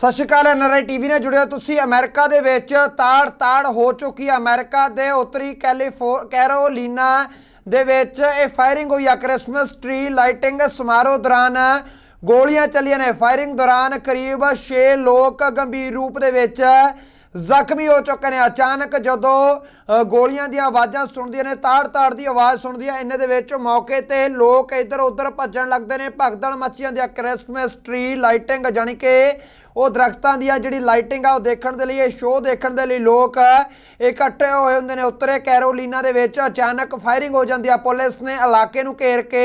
ਸਤਿ ਸ਼੍ਰੀ ਅਕਾਲ NRI TV ਨਾਲ ਜੁੜਿਆ ਤੁਸੀਂ ਅਮਰੀਕਾ ਦੇ ਵਿੱਚ। ਤਾੜ-ਤਾੜ ਹੋ ਚੁੱਕੀ ਹੈ ਅਮਰੀਕਾ ਦੇ ਉੱਤਰੀ ਕੈਲੀਫੋਰ, ਕੈਰੋਲੀਨਾ ਦੇ ਵਿੱਚ। ਇਹ ਫਾਇਰਿੰਗ ਹੋਈ ਆ ਕ੍ਰਿਸਮਸ ਟ੍ਰੀ ਲਾਈਟਿੰਗ ਸਮਾਰੋਹ ਦੌਰਾਨ। ਗੋਲੀਆਂ ਚੱਲੀਆਂ ਨੇ। ਫਾਇਰਿੰਗ ਦੌਰਾਨ ਕਰੀਬ 6 ਲੋਕ ਗੰਭੀਰ ਰੂਪ ਦੇ ਵਿੱਚ ਜ਼ਖਮੀ ਹੋ ਚੁੱਕੇ ਨੇ। ਅਚਾਨਕ ਜਦੋਂ ਗੋਲੀਆਂ ਦੀਆਂ ਆਵਾਜ਼ਾਂ ਸੁਣਦੀਆਂ ਨੇ, ਤਾੜ-ਤਾੜ ਦੀ ਆਵਾਜ਼ ਸੁਣਦੀਆਂ ਇੰਨੇ ਦੇ ਵਿੱਚ ਮੌਕੇ ਤੇ ਲੋਕ ਇੱਧਰ ਉੱਧਰ ਭੱਜਣ ਲੱਗਦੇ ਨੇ। ਭਗਦੜ ਮੱਚੀ ਜਾਂਦੀ ਆ ਕ੍ਰਿਸਮਸ ਟਰੀ ਲਾਈਟਿੰਗ, ਜਾਣੀ ਕਿ ਉਹ ਦਰਖਤਾਂ ਦੀ ਆ ਜਿਹੜੀ ਲਾਈਟਿੰਗ ਆ ਉਹ ਦੇਖਣ ਦੇ ਲਈ, ਇਹ ਸ਼ੋਅ ਦੇਖਣ ਦੇ ਲਈ ਲੋਕ ਇਕੱਠੇ ਹੋਏ ਹੁੰਦੇ ਨੇ ਉੱਤਰੇ ਕੈਰੋਲੀਨਾ ਦੇ ਵਿੱਚ। ਅਚਾਨਕ ਫਾਇਰਿੰਗ ਹੋ ਜਾਂਦੀ ਆ। ਪੁਲਿਸ ਨੇ ਇਲਾਕੇ ਨੂੰ ਘੇਰ ਕੇ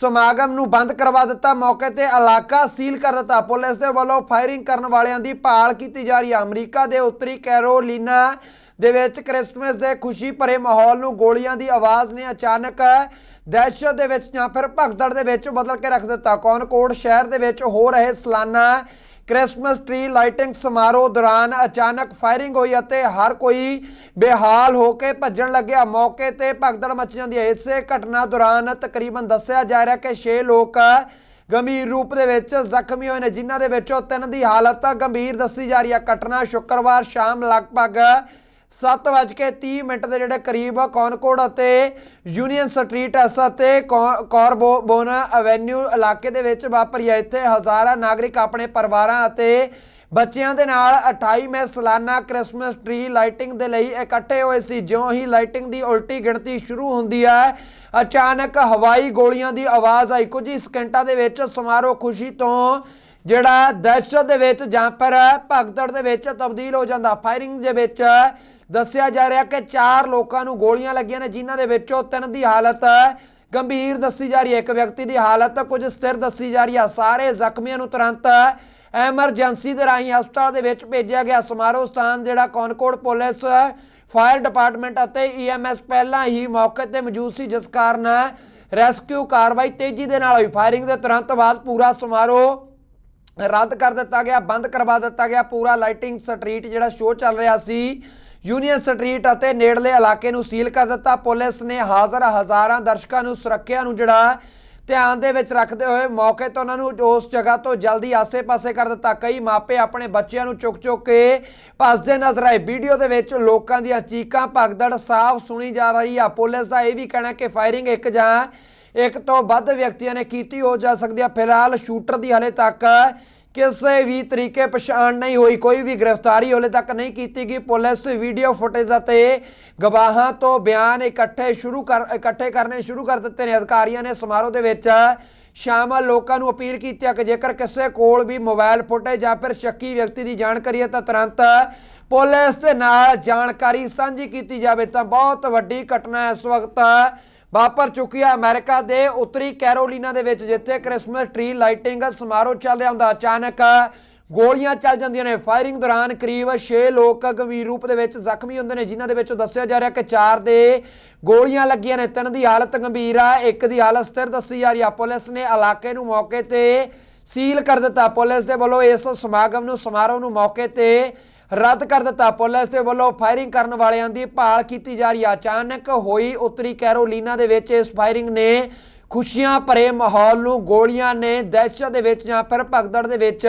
ਸਮਾਗਮ ਨੂੰ ਬੰਦ ਕਰਵਾ ਦਿੱਤਾ। ਮੌਕੇ ਤੇ ਇਲਾਕਾ ਸੀਲ ਕਰ ਦਿੱਤਾ। ਪੁਲਿਸ ਦੇ ਵੱਲੋਂ ਫਾਇਰਿੰਗ ਕਰਨ ਵਾਲਿਆਂ ਦੀ ਭਾਲ ਕੀਤੀ ਜਾ ਰਹੀ ਹੈ ਅਮਰੀਕਾ ਦੇ ਉੱਤਰੀ ਕੈਰੋਲੀਨਾ ਦੇ ਵਿੱਚ ਕ੍ਰਿਸਮਸ ਦੇ ਖੁਸ਼ੀ ਭਰੇ ਮਾਹੌਲ ਨੂੰ ਗੋਲੀਆਂ ਦੀ ਆਵਾਜ਼ ਨੇ ਅਚਾਨਕ ਦਹਿਸ਼ਤ ਦੇ ਵਿੱਚ ਜਾਂ ਫਿਰ ਭਗਦੜ ਦੇ ਵਿੱਚ ਬਦਲ ਕੇ ਰੱਖ ਦਿੱਤਾ। ਕੌਨਕੋਟ ਸ਼ਹਿਰ ਦੇ ਵਿੱਚ ਹੋ ਰਹੇ ਸਾਲਾਨਾ ਕ੍ਰਿਸਮਸ ਟਰੀ ਲਾਈਟਿੰਗ ਸਮਾਰੋਹ ਦੌਰਾਨ ਅਚਾਨਕ ਫਾਇਰਿੰਗ ਹੋਈ ਅਤੇ ਹਰ ਕੋਈ ਬੇਹਾਲ ਹੋ ਕੇ ਭੱਜਣ ਲੱਗਿਆ। ਮੌਕੇ ਤੇ ਭਗਦੜ ਮਚ ਜਾਂਦੀ ਹੈ ਇਸੇ ਘਟਨਾ ਦੌਰਾਨ ਤਕਰੀਬਨ ਦੱਸਿਆ ਜਾ ਰਿਹਾ ਕਿ 6 ਲੋਕ ਗੰਭੀਰ ਰੂਪ ਦੇ ਵਿੱਚ ਜ਼ਖਮੀ ਹੋਏ ਨੇ, ਜਿਨ੍ਹਾਂ ਦੇ ਵਿੱਚੋਂ ਤਿੰਨ ਦੀ ਹਾਲਤ ਗੰਭੀਰ ਦੱਸੀ ਜਾ ਰਹੀ ਹੈ। ਘਟਨਾ ਸ਼ੁੱਕਰਵਾਰ ਸ਼ਾਮ ਲਗਭਗ 7:30 ਮਿੰਟ ਦੇ ਜਿਹੜੇ ਕਰੀਬ ਕੌਨਕੋਡ ਅਤੇ ਯੂਨੀਅਨ ਸਟਰੀਟ ਐਸ ਅਤੇ ਕਾਰਬੋਨ ਐਵੇਨਿਊ ਇਲਾਕੇ ਦੇ ਵਿੱਚ ਵਾਪਰੀ ਹੈ ਇੱਥੇ ਹਜ਼ਾਰਾਂ ਨਾਗਰਿਕ ਆਪਣੇ ਪਰਿਵਾਰਾਂ ਅਤੇ ਬੱਚਿਆਂ ਦੇ ਨਾਲ 28ਵੇਂ ਸਾਲਾਨਾ ਕ੍ਰਿਸਮਸ ਟਰੀ ਲਾਈਟਿੰਗ ਦੇ ਲਈ ਇਕੱਠੇ ਹੋਏ ਸੀ। ਜਿਉਂ ਹੀ ਲਾਈਟਿੰਗ ਦੀ ਉਲਟੀ ਗਿਣਤੀ ਸ਼ੁਰੂ ਹੁੰਦੀ ਹੈ ਅਚਾਨਕ ਹਵਾਈ ਗੋਲੀਆਂ ਦੀ ਆਵਾਜ਼ ਆਈ। ਕੁਝ ਹੀ ਸਕਿੰਟਾਂ ਦੇ ਵਿੱਚ ਸਮਾਰੋਹ ਖੁਸ਼ੀ ਤੋਂ ਜਿਹੜਾ ਦਹਿਸ਼ਤ ਦੇ ਵਿੱਚ ਜਾਂ ਪਰ ਭਗਦੜ ਦੇ ਵਿੱਚ ਤਬਦੀਲ ਹੋ ਜਾਂਦਾ। ਫਾਇਰਿੰਗ ਦੇ ਵਿੱਚ ਦੱਸਿਆ ਜਾ ਰਿਹਾ ਕਿ ਚਾਰ ਲੋਕਾਂ ਨੂੰ ਗੋਲੀਆਂ ਲੱਗੀਆਂ ਨੇ, ਜਿਨ੍ਹਾਂ ਦੇ ਵਿੱਚੋਂ ਤਿੰਨ ਦੀ ਹਾਲਤ ਗੰਭੀਰ ਦੱਸੀ ਜਾ ਰਹੀ ਹੈ। ਇੱਕ ਵਿਅਕਤੀ ਦੀ ਹਾਲਤ ਕੁਝ ਸਥਿਰ ਦੱਸੀ ਜਾ ਰਹੀ ਹੈ। ਸਾਰੇ ਜ਼ਖਮੀਆਂ ਨੂੰ ਤੁਰੰਤ ਐਮਰਜੈਂਸੀ ਦੇ ਰਾਹੀਂ ਹਸਪਤਾਲ ਦੇ ਵਿੱਚ ਭੇਜਿਆ ਗਿਆ ਸਮਾਰੋਹ ਸਥਾਨ, ਜਿਹੜਾ ਕੌਨਕੋਟ ਪੁਲਿਸ, ਫਾਇਰ ਡਿਪਾਰਟਮੈਂਟ ਅਤੇ ਈਐਮਐਸ ਪਹਿਲਾਂ ਹੀ ਮੌਕੇ ਤੇ ਮੌਜੂਦ ਸੀ, ਜਿਸ ਕਾਰਨ ਰੈਸਕਿਊ ਕਾਰਵਾਈ ਤੇਜ਼ੀ ਦੇ ਨਾਲ ਹੋਈ। ਫਾਇਰਿੰਗ ਦੇ ਤੁਰੰਤ ਬਾਅਦ ਪੂਰਾ ਸਮਾਰੋਹ ਰੱਦ ਕਰ ਦਿੱਤਾ ਗਿਆ ਬੰਦ ਕਰਵਾ ਦਿੱਤਾ ਗਿਆ ਪੂਰਾ ਲਾਈਟਿੰਗ ਸਟਰੀਟ ਜਿਹੜਾ ਸ਼ੋਅ ਚੱਲ ਰਿਹਾ ਸੀ ਯੂਨੀਅਨ ਸਟਰੀਟ ਅਤੇ ਨੇੜਲੇ ਇਲਾਕੇ ਨੂੰ ਸੀਲ ਕਰ ਦਿੱਤਾ ਪੁਲਿਸ ਨੇ ਹਾਜ਼ਰ ਹਜ਼ਾਰਾਂ ਦਰਸ਼ਕਾਂ ਨੂੰ ਸੁਰੱਖਿਆ ਨੂੰ ਜਿਹੜਾ ਧਿਆਨ ਦੇ ਵਿੱਚ ਰੱਖਦੇ ਹੋਏ ਮੌਕੇ ਤੋਂ ਉਹਨਾਂ ਨੂੰ ਉਸ ਜਗ੍ਹਾ ਤੋਂ ਜਲਦੀ ਆਸੇ-ਪਾਸੇ ਕਰ ਦਿੱਤਾ ਕਈ ਮਾਪੇ ਆਪਣੇ ਬੱਚਿਆਂ ਨੂੰ ਚੁੱਕ-ਚੁੱਕ ਕੇ ਭੱਜਦੇ ਨਜ਼ਰ ਆਏ ਵੀਡੀਓ ਦੇ ਵਿੱਚ ਲੋਕਾਂ ਦੀਆਂ ਚੀਕਾਂ ਭਗਦੜ ਸਾਫ਼ ਸੁਣੀ ਜਾ ਰਹੀ ਆ ਪੁਲਿਸ ਦਾ ਇਹ ਵੀ ਕਹਿਣਾ ਕਿ ਫਾਇਰਿੰਗ ਇੱਕ ਜਾਂ ਇੱਕ ਤੋਂ ਵੱਧ ਵਿਅਕਤੀਆਂ ਨੇ ਕੀਤੀ ਹੋ ਜਾ ਸਕਦੀ ਹੈ ਫਿਲਹਾਲ ਸ਼ੂਟਰ ਦੀ ਹਲੇ ਤੱਕ ਕਿਸੇ ਵੀ ਤਰੀਕੇ ਪਛਾਣ ਨਹੀਂ ਹੋਈ। ਕੋਈ ਵੀ ਗ੍ਰਿਫਤਾਰੀ ਹਲੇ ਤੱਕ ਨਹੀਂ ਕੀਤੀ ਗਈ। ਪੁਲਿਸ ਵੀਡੀਓ ਫੁਟੇਜ ਅਤੇ ਗਵਾਹਾਂ ਤੋਂ ਬਿਆਨ ਇਕੱਠੇ ਸ਼ੁਰੂ ਕਰ, ਇਕੱਠੇ ਕਰਨੇ ਸ਼ੁਰੂ ਕਰ ਦਿੱਤੇ ਨੇ। ਅਧਿਕਾਰੀਆਂ ਨੇ ਸਮਾਰੋਹ ਦੇ ਵਿੱਚ ਸ਼ਾਮਲ ਲੋਕਾਂ ਨੂੰ ਅਪੀਲ ਕੀਤੀ ਹੈ ਕਿ ਜੇਕਰ ਕਿਸੇ ਕੋਲ ਵੀ ਮੋਬਾਈਲ ਫੁਟੇਜ ਜਾਂ ਫਿਰ ਸ਼ੱਕੀ ਵਿਅਕਤੀ ਦੀ ਜਾਣਕਾਰੀ ਹੈ ਤਾਂ ਤੁਰੰਤ ਪੁਲਿਸ ਦੇ ਨਾਲ ਜਾਣਕਾਰੀ ਸਾਂਝੀ ਕੀਤੀ ਜਾਵੇ। ਤਾਂ ਬਹੁਤ ਵੱਡੀ ਘਟਨਾ ਇਸ ਵਕਤ ਵਾਪਰ ਚੁੱਕੀ ਹੈ ਅਮਰੀਕਾ ਦੇ ਉੱਤਰੀ ਕੈਰੋਲੀਨਾ ਦੇ ਵਿੱਚ, ਜਿੱਥੇ ਕ੍ਰਿਸਮਸ ਟਰੀ ਲਾਈਟਿੰਗ ਸਮਾਰੋਹ ਚੱਲ ਰਿਹਾ ਹੁੰਦਾ। ਅਚਾਨਕ ਗੋਲੀਆਂ ਚੱਲ ਜਾਂਦੀਆਂ ਨੇ। ਫਾਇਰਿੰਗ ਦੌਰਾਨ ਕਰੀਬ 6 ਲੋਕ ਗੰਭੀਰ ਰੂਪ ਦੇ ਵਿੱਚ ਜ਼ਖਮੀ ਹੁੰਦੇ ਨੇ, ਜਿਨ੍ਹਾਂ ਦੇ ਵਿੱਚੋਂ ਦੱਸਿਆ ਜਾ ਰਿਹਾ ਕਿ 4 ਦੇ ਗੋਲੀਆਂ ਲੱਗੀਆਂ ਨੇ। ਤਿੰਨ ਦੀ ਹਾਲਤ ਗੰਭੀਰ ਆ, ਇੱਕ ਦੀ ਹਾਲਤ ਸਥਿਰ ਦੱਸੀ ਜਾ ਰਹੀ ਆ। ਪੁਲਿਸ ਨੇ ਇਲਾਕੇ ਨੂੰ ਮੌਕੇ ਤੇ ਸੀਲ ਕਰ ਦਿੱਤਾ। ਪੁਲਿਸ ਦੇ ਵੱਲੋਂ ਇਸ ਸਮਾਗਮ ਨੂੰ, ਸਮਾਰੋਹ ਨੂੰ ਮੌਕੇ ਤੇ ਰੱਦ ਕਰ ਦਿੱਤਾ। ਪੁਲਿਸ ਦੇ ਵੱਲੋਂ ਫਾਇਰਿੰਗ ਕਰਨ ਵਾਲਿਆਂ ਦੀ ਭਾਲ ਕੀਤੀ ਜਾ ਰਹੀ ਹੈ ਅਚਾਨਕ ਹੋਈ ਉੱਤਰੀ ਕੈਰੋਲੀਨਾ ਦੇ ਵਿੱਚ ਇਸ ਫਾਇਰਿੰਗ ਨੇ ਖੁਸ਼ੀਆਂ ਭਰੇ ਮਾਹੌਲ ਨੂੰ ਗੋਲੀਆਂ ਨੇ ਦਹਿਸ਼ਤ ਦੇ ਵਿੱਚ ਜਾਂ ਫਿਰ ਭਗਦੜ ਦੇ ਵਿੱਚ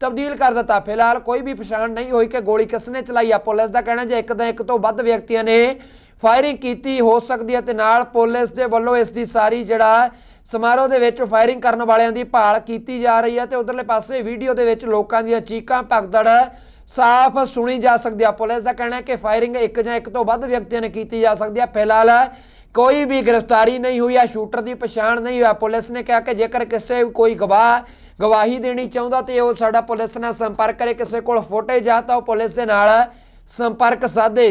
ਤਬਦੀਲ ਕਰ ਦਿੱਤਾ। ਫਿਲਹਾਲ ਕੋਈ ਵੀ ਪਛਾਣ ਨਹੀਂ ਹੋਈ ਕਿ ਗੋਲੀ ਕਿਸ ਨੇ ਚਲਾਈ ਆ। ਪੁਲਿਸ ਦਾ ਕਹਿਣਾ ਜੇ ਇੱਕ ਦਾ ਇੱਕ ਤੋਂ ਵੱਧ ਵਿਅਕਤੀਆਂ ਨੇ ਫਾਇਰਿੰਗ ਕੀਤੀ, ਹੋ ਸਕਦੀ ਹੈ ਤੇ ਨਾਲ ਪੁਲਿਸ ਦੇ ਵੱਲੋਂ ਇਸ ਦੀ ਸਾਰੀ ਜਿਹੜਾ ਸਮਾਰੋਹ ਦੇ ਵਿੱਚ ਫਾਇਰਿੰਗ ਕਰਨ ਵਾਲਿਆਂ ਦੀ ਭਾਲ ਕੀਤੀ ਜਾ ਰਹੀ ਹੈ ਤੇ ਉਧਰਲੇ ਪਾਸੇ ਵੀਡੀਓ ਦੇ ਵਿੱਚ ਲੋਕਾਂ ਦੀਆਂ ਚੀਕਾਂ ਭਗਦੜ ਸਾਫ਼ ਸੁਣੀ ਜਾ ਸਕਦੀ ਹੈ ਪੁਲਿਸ ਦਾ ਕਹਿਣਾ ਹੈ ਕਿ ਫਾਇਰਿੰਗ ਇੱਕ ਜਾਂ ਇੱਕ ਤੋਂ ਵੱਧ ਵਿਅਕਤੀਆਂ ਨੇ ਕੀਤੀ ਜਾ ਸਕਦੀ ਹੈ ਫਿਲਹਾਲ ਕੋਈ ਵੀ ਗ੍ਰਿਫਤਾਰੀ ਨਹੀਂ ਹੋਈ ਹੈ ਸ਼ੂਟਰ ਦੀ ਪਛਾਣ ਨਹੀਂ ਹੋਇਆ ਪੁਲਿਸ ਨੇ ਕਿਹਾ ਕਿ ਜੇਕਰ ਕਿਸੇ ਕੋਈ ਗਵਾਹ ਗਵਾਹੀ ਦੇਣੀ ਚਾਹੁੰਦਾ ਤੇ ਉਹ ਸਾਡਾ ਪੁਲਿਸ ਨਾਲ ਸੰਪਰਕ ਕਰੇ, ਕਿਸੇ ਕੋਲ ਫੁਟੇਜ ਆ ਤਾਂ ਉਹ ਪੁਲਿਸ ਦੇ ਨਾਲ ਸੰਪਰਕ ਸਾਧੇ।